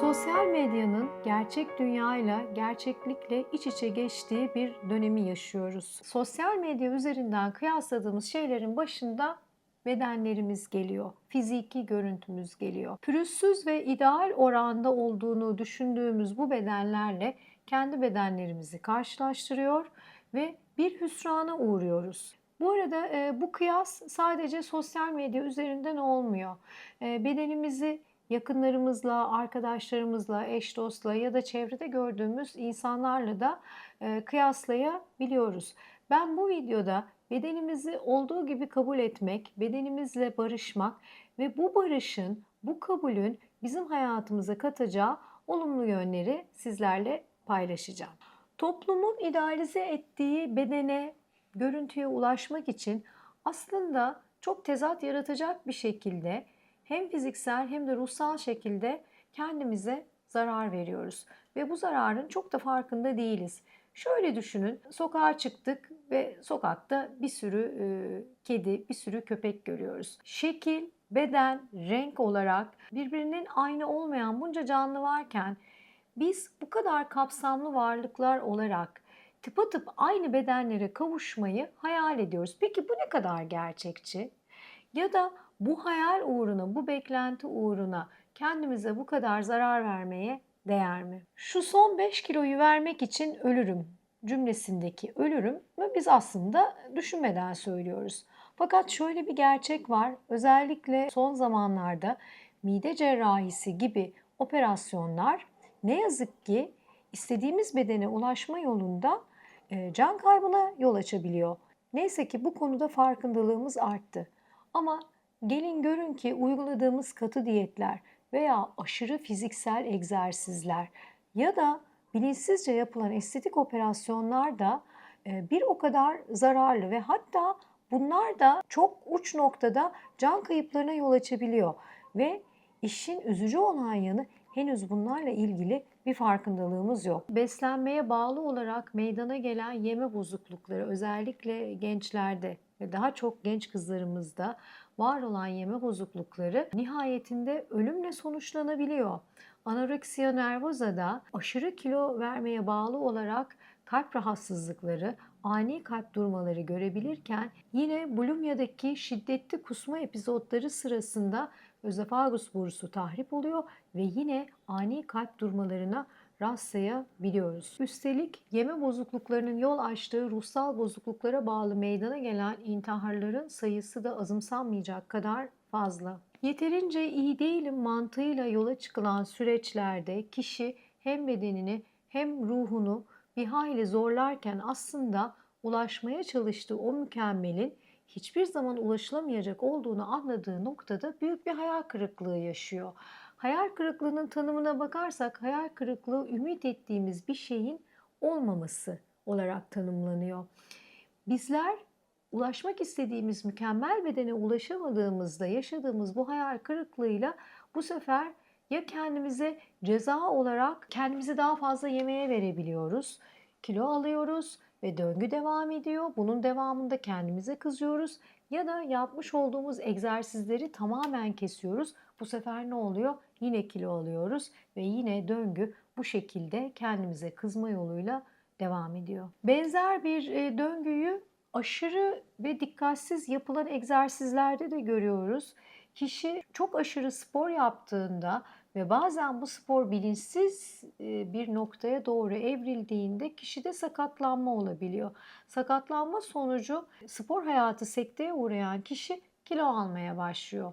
Sosyal medyanın gerçek dünyayla, gerçeklikle iç içe geçtiği bir dönemi yaşıyoruz. Sosyal medya üzerinden kıyasladığımız şeylerin başında bedenlerimiz geliyor. Fiziki görüntümüz geliyor. Pürüzsüz ve ideal oranda olduğunu düşündüğümüz bu bedenlerle kendi bedenlerimizi karşılaştırıyor ve bir hüsrana uğruyoruz. Bu arada e, bu kıyas sadece sosyal medya üzerinden olmuyor. E, bedenimizi yakınlarımızla, arkadaşlarımızla, eş dostla ya da çevrede gördüğümüz insanlarla da e, kıyaslayabiliyoruz. Ben bu videoda bedenimizi olduğu gibi kabul etmek, bedenimizle barışmak ve bu barışın, bu kabulün bizim hayatımıza katacağı olumlu yönleri sizlerle paylaşacağım. Toplumun idealize ettiği bedene, görüntüye ulaşmak için aslında çok tezat yaratacak bir şekilde hem fiziksel hem de ruhsal şekilde kendimize zarar veriyoruz ve bu zararın çok da farkında değiliz. Şöyle düşünün, sokağa çıktık ve sokakta bir sürü e, kedi, bir sürü köpek görüyoruz. Şekil, beden, renk olarak birbirinin aynı olmayan bunca canlı varken biz bu kadar kapsamlı varlıklar olarak tıpatıp aynı bedenlere kavuşmayı hayal ediyoruz. Peki bu ne kadar gerçekçi? Ya da bu hayal uğruna, bu beklenti uğruna kendimize bu kadar zarar vermeye değer mi? Şu son 5 kiloyu vermek için ölürüm cümlesindeki ölürüm mü biz aslında düşünmeden söylüyoruz. Fakat şöyle bir gerçek var. Özellikle son zamanlarda mide cerrahisi gibi operasyonlar ne yazık ki istediğimiz bedene ulaşma yolunda e, can kaybına yol açabiliyor. Neyse ki bu konuda farkındalığımız arttı. Ama gelin görün ki uyguladığımız katı diyetler veya aşırı fiziksel egzersizler ya da bilinçsizce yapılan estetik operasyonlar da e, bir o kadar zararlı ve hatta bunlar da çok uç noktada can kayıplarına yol açabiliyor ve işin üzücü olan yanı henüz bunlarla ilgili bir farkındalığımız yok. Beslenmeye bağlı olarak meydana gelen yeme bozuklukları özellikle gençlerde ve daha çok genç kızlarımızda var olan yeme bozuklukları nihayetinde ölümle sonuçlanabiliyor. Anoreksiya nervoza da aşırı kilo vermeye bağlı olarak kalp rahatsızlıkları, ani kalp durmaları görebilirken yine bulimyadaki şiddetli kusma epizotları sırasında özefagus borusu tahrip oluyor ve yine ani kalp durmalarına rastlayabiliyoruz. Üstelik yeme bozukluklarının yol açtığı ruhsal bozukluklara bağlı meydana gelen intiharların sayısı da azımsanmayacak kadar fazla. Yeterince iyi değilim mantığıyla yola çıkılan süreçlerde kişi hem bedenini hem ruhunu bir hayli zorlarken aslında ulaşmaya çalıştığı o mükemmelin hiçbir zaman ulaşılamayacak olduğunu anladığı noktada büyük bir hayal kırıklığı yaşıyor. Hayal kırıklığının tanımına bakarsak hayal kırıklığı ümit ettiğimiz bir şeyin olmaması olarak tanımlanıyor. Bizler ulaşmak istediğimiz mükemmel bedene ulaşamadığımızda yaşadığımız bu hayal kırıklığıyla bu sefer ya kendimize ceza olarak kendimizi daha fazla yemeğe verebiliyoruz, kilo alıyoruz ve döngü devam ediyor. Bunun devamında kendimize kızıyoruz ya da yapmış olduğumuz egzersizleri tamamen kesiyoruz. Bu sefer ne oluyor? Yine kilo alıyoruz ve yine döngü bu şekilde kendimize kızma yoluyla devam ediyor. Benzer bir e, döngüyü aşırı ve dikkatsiz yapılan egzersizlerde de görüyoruz. Kişi çok aşırı spor yaptığında ve bazen bu spor bilinçsiz e, bir noktaya doğru evrildiğinde kişide sakatlanma olabiliyor. Sakatlanma sonucu spor hayatı sekteye uğrayan kişi kilo almaya başlıyor.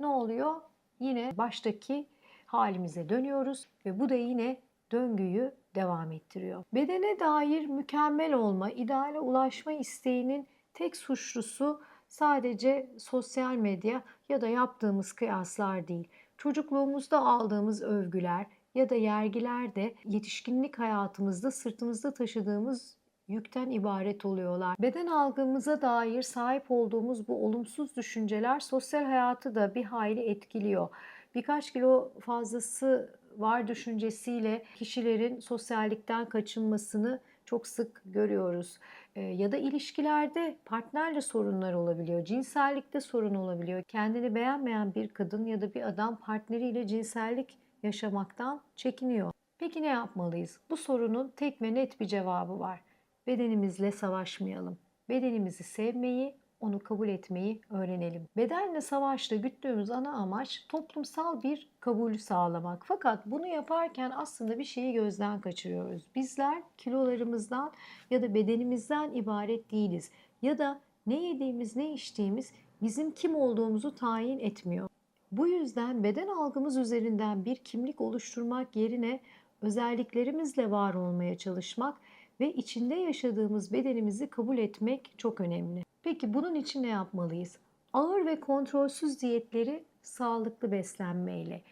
Ne oluyor? Yine baştaki halimize dönüyoruz ve bu da yine döngüyü devam ettiriyor. Bedene dair mükemmel olma, ideale ulaşma isteğinin tek suçlusu sadece sosyal medya ya da yaptığımız kıyaslar değil. Çocukluğumuzda aldığımız övgüler ya da yergiler de yetişkinlik hayatımızda sırtımızda taşıdığımız yükten ibaret oluyorlar. Beden algımıza dair sahip olduğumuz bu olumsuz düşünceler sosyal hayatı da bir hayli etkiliyor. Birkaç kilo fazlası var düşüncesiyle kişilerin sosyallikten kaçınmasını çok sık görüyoruz. E, ya da ilişkilerde partnerle sorunlar olabiliyor, cinsellikte sorun olabiliyor. Kendini beğenmeyen bir kadın ya da bir adam partneriyle cinsellik yaşamaktan çekiniyor. Peki ne yapmalıyız? Bu sorunun tek ve net bir cevabı var. Bedenimizle savaşmayalım. Bedenimizi sevmeyi, onu kabul etmeyi öğrenelim. Bedenle savaşta güttüğümüz ana amaç toplumsal bir kabulü sağlamak. Fakat bunu yaparken aslında bir şeyi gözden kaçırıyoruz. Bizler kilolarımızdan ya da bedenimizden ibaret değiliz. Ya da ne yediğimiz, ne içtiğimiz bizim kim olduğumuzu tayin etmiyor. Bu yüzden beden algımız üzerinden bir kimlik oluşturmak yerine özelliklerimizle var olmaya çalışmak ve içinde yaşadığımız bedenimizi kabul etmek çok önemli. Peki bunun için ne yapmalıyız? Ağır ve kontrolsüz diyetleri sağlıklı beslenmeyle,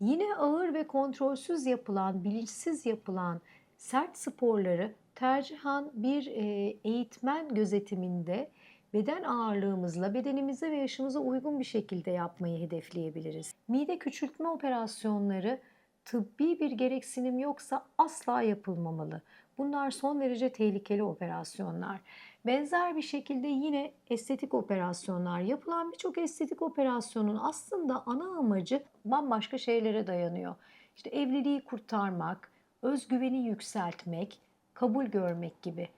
yine ağır ve kontrolsüz yapılan, bilinçsiz yapılan sert sporları tercihan bir e, eğitmen gözetiminde beden ağırlığımızla bedenimize ve yaşımıza uygun bir şekilde yapmayı hedefleyebiliriz. Mide küçültme operasyonları tıbbi bir gereksinim yoksa asla yapılmamalı. Bunlar son derece tehlikeli operasyonlar. Benzer bir şekilde yine estetik operasyonlar yapılan birçok estetik operasyonun aslında ana amacı bambaşka şeylere dayanıyor. İşte evliliği kurtarmak, özgüveni yükseltmek, kabul görmek gibi.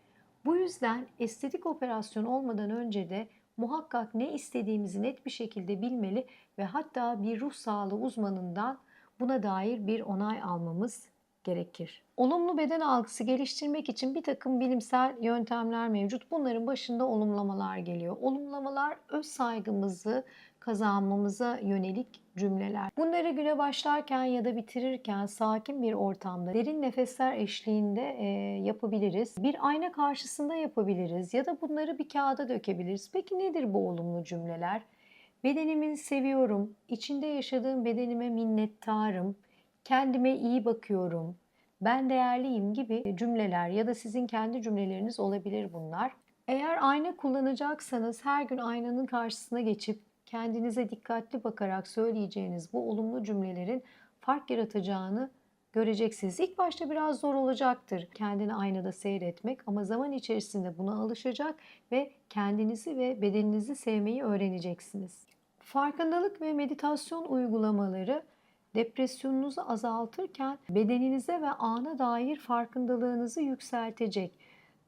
Bu yüzden estetik operasyon olmadan önce de muhakkak ne istediğimizi net bir şekilde bilmeli ve hatta bir ruh sağlığı uzmanından buna dair bir onay almamız gerekir. Olumlu beden algısı geliştirmek için bir takım bilimsel yöntemler mevcut. Bunların başında olumlamalar geliyor. Olumlamalar öz saygımızı kazanmamıza yönelik cümleler. Bunları güne başlarken ya da bitirirken sakin bir ortamda derin nefesler eşliğinde e, yapabiliriz. Bir ayna karşısında yapabiliriz ya da bunları bir kağıda dökebiliriz. Peki nedir bu olumlu cümleler? Bedenimi seviyorum, içinde yaşadığım bedenime minnettarım, kendime iyi bakıyorum, ben değerliyim gibi cümleler ya da sizin kendi cümleleriniz olabilir bunlar. Eğer ayna kullanacaksanız her gün aynanın karşısına geçip kendinize dikkatli bakarak söyleyeceğiniz bu olumlu cümlelerin fark yaratacağını göreceksiniz. İlk başta biraz zor olacaktır kendini aynada seyretmek ama zaman içerisinde buna alışacak ve kendinizi ve bedeninizi sevmeyi öğreneceksiniz. Farkındalık ve meditasyon uygulamaları depresyonunuzu azaltırken bedeninize ve ana dair farkındalığınızı yükseltecek.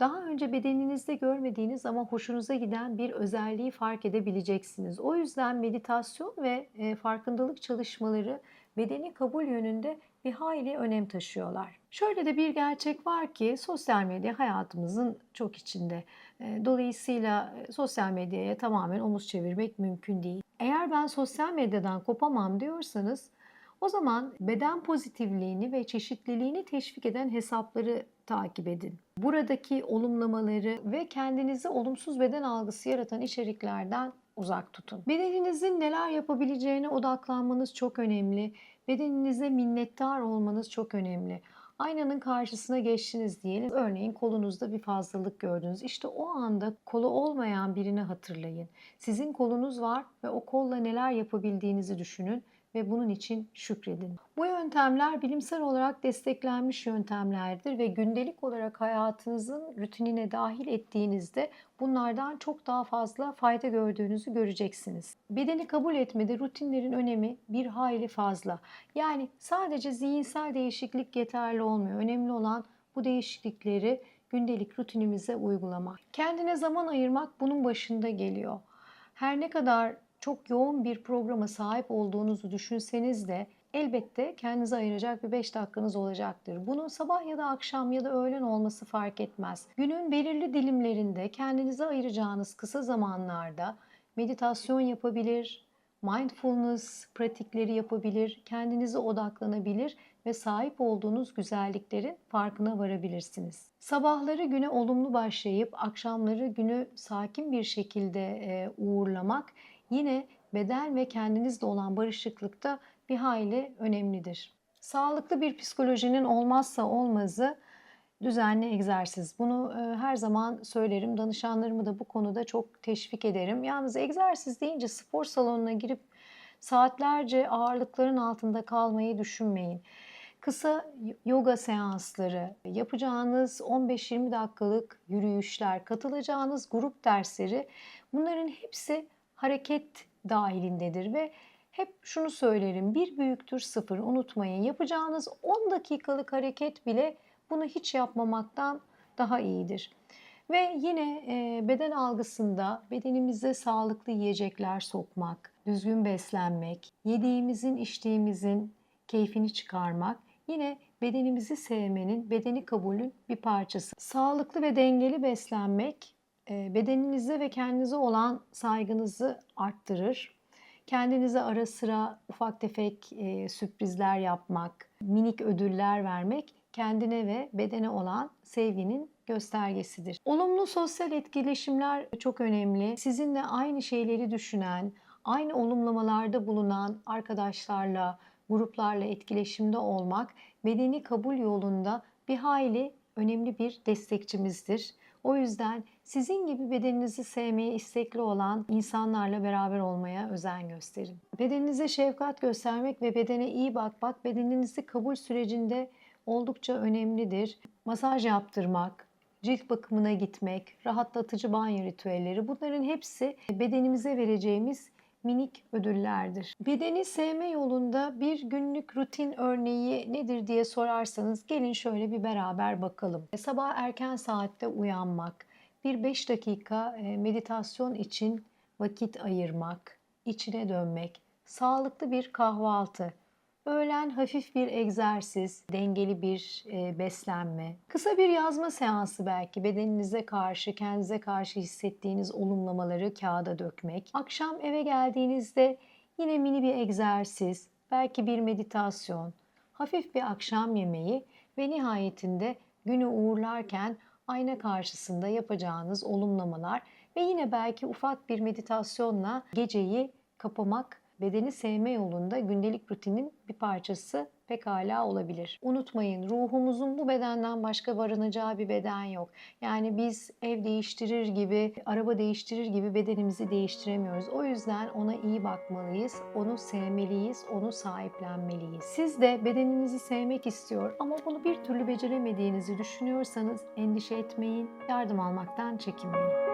Daha önce bedeninizde görmediğiniz ama hoşunuza giden bir özelliği fark edebileceksiniz. O yüzden meditasyon ve e, farkındalık çalışmaları bedeni kabul yönünde bir hayli önem taşıyorlar. Şöyle de bir gerçek var ki sosyal medya hayatımızın çok içinde. E, dolayısıyla e, sosyal medyaya tamamen omuz çevirmek mümkün değil. Eğer ben sosyal medyadan kopamam diyorsanız o zaman beden pozitifliğini ve çeşitliliğini teşvik eden hesapları takip edin. Buradaki olumlamaları ve kendinizi olumsuz beden algısı yaratan içeriklerden uzak tutun. Bedeninizin neler yapabileceğine odaklanmanız çok önemli. Bedeninize minnettar olmanız çok önemli. Aynanın karşısına geçtiniz diyelim. Örneğin kolunuzda bir fazlalık gördünüz. İşte o anda kolu olmayan birini hatırlayın. Sizin kolunuz var ve o kolla neler yapabildiğinizi düşünün ve bunun için şükredin. Bu yöntemler bilimsel olarak desteklenmiş yöntemlerdir ve gündelik olarak hayatınızın rutinine dahil ettiğinizde bunlardan çok daha fazla fayda gördüğünüzü göreceksiniz. Bedeni kabul etmede rutinlerin önemi bir hayli fazla. Yani sadece zihinsel değişiklik yeterli olmuyor. Önemli olan bu değişiklikleri gündelik rutinimize uygulamak. Kendine zaman ayırmak bunun başında geliyor. Her ne kadar çok yoğun bir programa sahip olduğunuzu düşünseniz de elbette kendinize ayıracak bir 5 dakikanız olacaktır. Bunun sabah ya da akşam ya da öğlen olması fark etmez. Günün belirli dilimlerinde kendinize ayıracağınız kısa zamanlarda meditasyon yapabilir, mindfulness pratikleri yapabilir, kendinize odaklanabilir ve sahip olduğunuz güzelliklerin farkına varabilirsiniz. Sabahları güne olumlu başlayıp akşamları günü sakin bir şekilde uğurlamak yine beden ve kendinizle olan barışıklıkta bir hayli önemlidir. Sağlıklı bir psikolojinin olmazsa olmazı düzenli egzersiz. Bunu e, her zaman söylerim. Danışanlarımı da bu konuda çok teşvik ederim. Yalnız egzersiz deyince spor salonuna girip saatlerce ağırlıkların altında kalmayı düşünmeyin. Kısa yoga seansları, yapacağınız 15-20 dakikalık yürüyüşler, katılacağınız grup dersleri bunların hepsi hareket dahilindedir ve Hep şunu söylerim. Bir büyüktür sıfır unutmayın. Yapacağınız 10 dakikalık hareket bile bunu hiç yapmamaktan daha iyidir. Ve yine e, beden algısında bedenimize sağlıklı yiyecekler sokmak, düzgün beslenmek, yediğimizin, içtiğimizin keyfini çıkarmak yine bedenimizi sevmenin, bedeni kabulün bir parçası. Sağlıklı ve dengeli beslenmek bedeninize ve kendinize olan saygınızı arttırır. Kendinize ara sıra ufak tefek e, sürprizler yapmak, minik ödüller vermek kendine ve bedene olan sevginin göstergesidir. Olumlu sosyal etkileşimler çok önemli. Sizinle aynı şeyleri düşünen, aynı olumlamalarda bulunan arkadaşlarla, gruplarla etkileşimde olmak bedeni kabul yolunda bir hayli önemli bir destekçimizdir. O yüzden sizin gibi bedeninizi sevmeye istekli olan insanlarla beraber olmaya özen gösterin. Bedeninize şefkat göstermek ve bedene iyi bakmak bedeninizi kabul sürecinde oldukça önemlidir. Masaj yaptırmak, cilt bakımına gitmek, rahatlatıcı banyo ritüelleri bunların hepsi bedenimize vereceğimiz minik ödüllerdir. Bedeni sevme yolunda bir günlük rutin örneği nedir diye sorarsanız gelin şöyle bir beraber bakalım. Sabah erken saatte uyanmak, bir 5 dakika e, meditasyon için vakit ayırmak, içine dönmek, sağlıklı bir kahvaltı, Öğlen hafif bir egzersiz, dengeli bir e, beslenme, kısa bir yazma seansı belki bedeninize karşı, kendinize karşı hissettiğiniz olumlamaları kağıda dökmek. Akşam eve geldiğinizde yine mini bir egzersiz, belki bir meditasyon, hafif bir akşam yemeği ve nihayetinde günü uğurlarken ayna karşısında yapacağınız olumlamalar ve yine belki ufak bir meditasyonla geceyi kapamak bedeni sevme yolunda gündelik rutinin bir parçası pekala olabilir. Unutmayın ruhumuzun bu bedenden başka varınacağı bir beden yok. Yani biz ev değiştirir gibi, araba değiştirir gibi bedenimizi değiştiremiyoruz. O yüzden ona iyi bakmalıyız, onu sevmeliyiz, onu sahiplenmeliyiz. Siz de bedeninizi sevmek istiyor ama bunu bir türlü beceremediğinizi düşünüyorsanız endişe etmeyin, yardım almaktan çekinmeyin.